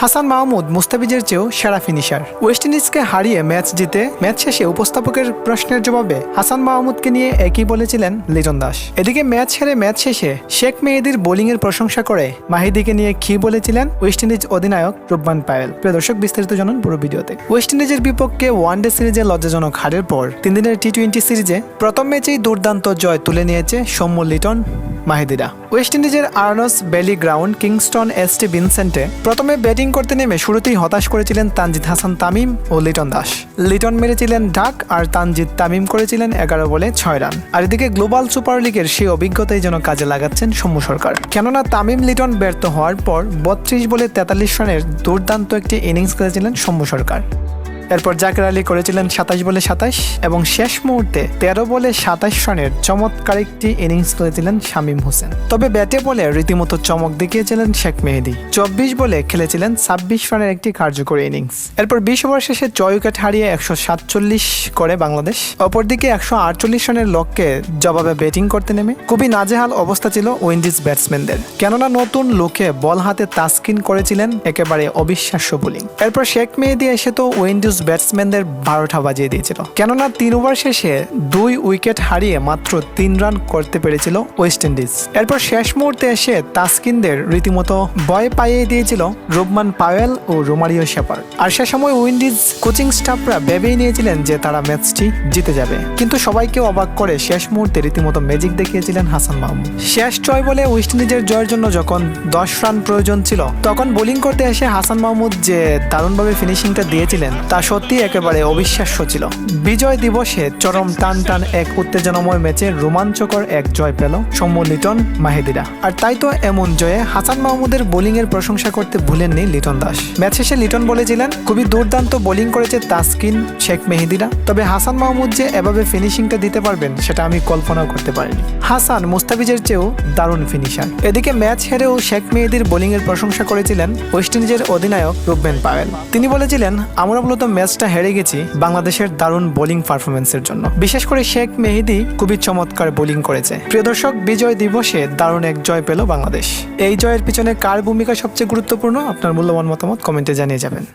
হাসান মাহমুদ মুস্তাফিজের চেয়েও সেরা ফিনিশার ওয়েস্ট ইন্ডিজকে হারিয়ে ম্যাচ জিতে, ম্যাচ শেষে উপস্থাপকের প্রশ্নের জবাবে হাসান মাহমুদকে নিয়ে একই বলেছিলেন লিটন দাস। এদিকে ম্যাচ হেরে ম্যাচ শেষে শেখ মেহেদির বোলিংয়ের প্রশংসা করে মাহিদিকে নিয়ে কি বলেছিলেন ওয়েস্ট ইন্ডিজ অধিনায়ক রুব্বান পায়েল। প্রিয় দর্শক, বিস্তারিত জানুন পুরো ভিডিওতে। ওয়েস্ট ইন্ডিজের বিপক্ষে ওয়ানডে সিরিজে লজ্জাজনক হারের পর তিন দিনের টি টোয়েন্টি সিরিজে প্রথম ম্যাচেই দুর্দান্ত জয় তুলে নিয়েছে সৌম্য লিটন। মাহিদিরা। ওয়েস্ট ইন্ডিজের Arnos Vale ground Kingstown S T ভিনসেন্টে প্রথমে ব্যাটিং করতে নেমে শুরুতেই হতাশ করেছিলেন তানজিদ হাসান তামিম ও লিটন দাস। লিটন মেরেছিলেন ডাক আর তানজিদ তামিম করেছিলেন এগারো বলে ছয় রান। আর এদিকে গ্লোবাল সুপার লিগের সেই অভিজ্ঞতাই যেন কাজে লাগাচ্ছেন সৌম্য সরকার। কেননা তামিম লিটন ব্যর্থ হওয়ার পর বত্রিশ বলে তেতাল্লিশ রানের দুর্দান্ত একটি ইনিংস খেলেছিলেন সৌম্য সরকার। এরপর জাকের আলী করেছিলেন সাতাশ বলে সাতাশ এবং শেষ মুহূর্তে তেরো বলে সাতাশ রানের চমৎকার একটি ইনিংস খেলেছিলেন শামীম হোসেন। তবে ব্যাটে বলে রীতিমতো চমক দেখিয়েছিলেন শেখ মেহেদি। চব্বিশ বলে খেলেছিলেন ছাব্বিশ রানের একটি কার্যকরী ইনিংস। এরপর বিশ ওভার শেষে ছয় উইকেট হারিয়ে একশো সাতচল্লিশ করে বাংলাদেশ। অপরদিকে একশো আটচল্লিশ রানের লক্ষ্যে জবাবে ব্যাটিং করতে নেমে খুবই নাজেহাল অবস্থা ছিল উইন্ডিজ ব্যাটসম্যানদের। কেননা নতুন লোকে বল হাতে তাস্কিন করেছিলেন একেবারে অবিশ্বাস্য বোলিং। এরপর শেখ মেহেদি এসে তো উইন্ডিজ ব্যাটসম্যানদের বারোটা বাজিয়ে দিয়েছিল। কেননা তিন ওভার শেষে দুই উইকেট হারিয়ে মাত্র তিন রান করতে পেরেছিল ওয়েস্ট ইন্ডিজ এরপর শেষ মুহূর্তে এসে তাস্কিনদের রীতিমতো ভয় পাইয়ে দিয়েছিল রুবমান পাওয়েল ও রোমারিও শেপার আর সে সময় উইন্ডিজ কোচিং স্টাফরা ভেবেই নিয়েছিলেন যে তারা ম্যাচটি জিতে যাবে। কিন্তু সবাইকে অবাক করে শেষ মুহূর্তে রীতিমতো ম্যাজিক দেখিয়েছিলেন হাসান মাহমুদ। শেষ জয় বলে ওয়েস্ট ইন্ডিজের জয়ের জন্য যখন দশ রান প্রয়োজন ছিল, তখন বোলিং করতে এসে হাসান মাহমুদ যে দারুণভাবে ফিনিশিংটা দিয়েছিলেন, তা সত্যি একেবারে অবিশ্বাস্য ছিল। বিজয় দিবসে চরম টান টান এক উত্তেজনাময় ম্যাচে রোমাঞ্চকর এক জয় পেল সৌম্য লিটন মাহেদিরা। আর তাই তো এমন জয়ে হাসান মাহমুদের বোলিং এর প্রশংসা করতে ভুলেননি লিটন দাস। ম্যাচ শেষে লিটন বলেছিলেন, খুবই দুর্দান্ত বোলিং করেছে তাসকিন, শেখ মেহেদিরা। তবে হাসান মাহমুদ যে এভাবে ফিনিশিংটা দিতে পারবেন, সেটা আমি কল্পনাও করতে পারিনি। হাসান মুস্তাফিজের চেয়েও দারুণ ফিনিশার। এদিকে ম্যাচ হেরেও শেখ মেহেদির বোলিং এর প্রশংসা করেছিলেন ওয়েস্ট ইন্ডিজের অধিনায়ক রুবেন পাওয়েল তিনি বলেছিলেন, আমরা মূলত ম্যাচটা হেরে গেছি বাংলাদেশের দারুণ বোলিং পারফরমেন্সের জন্য। বিশেষ করে শেখ মেহেদি খুবই চমৎকার বোলিং করেছে। প্রিয় দর্শক, বিজয় দিবসে দারুণ এক জয় পেল বাংলাদেশ। এই জয়ের পিছনে কার ভূমিকা সবচেয়ে গুরুত্বপূর্ণ? আপনার মূল্যবান মতামত কমেন্টে জানিয়ে যাবেন।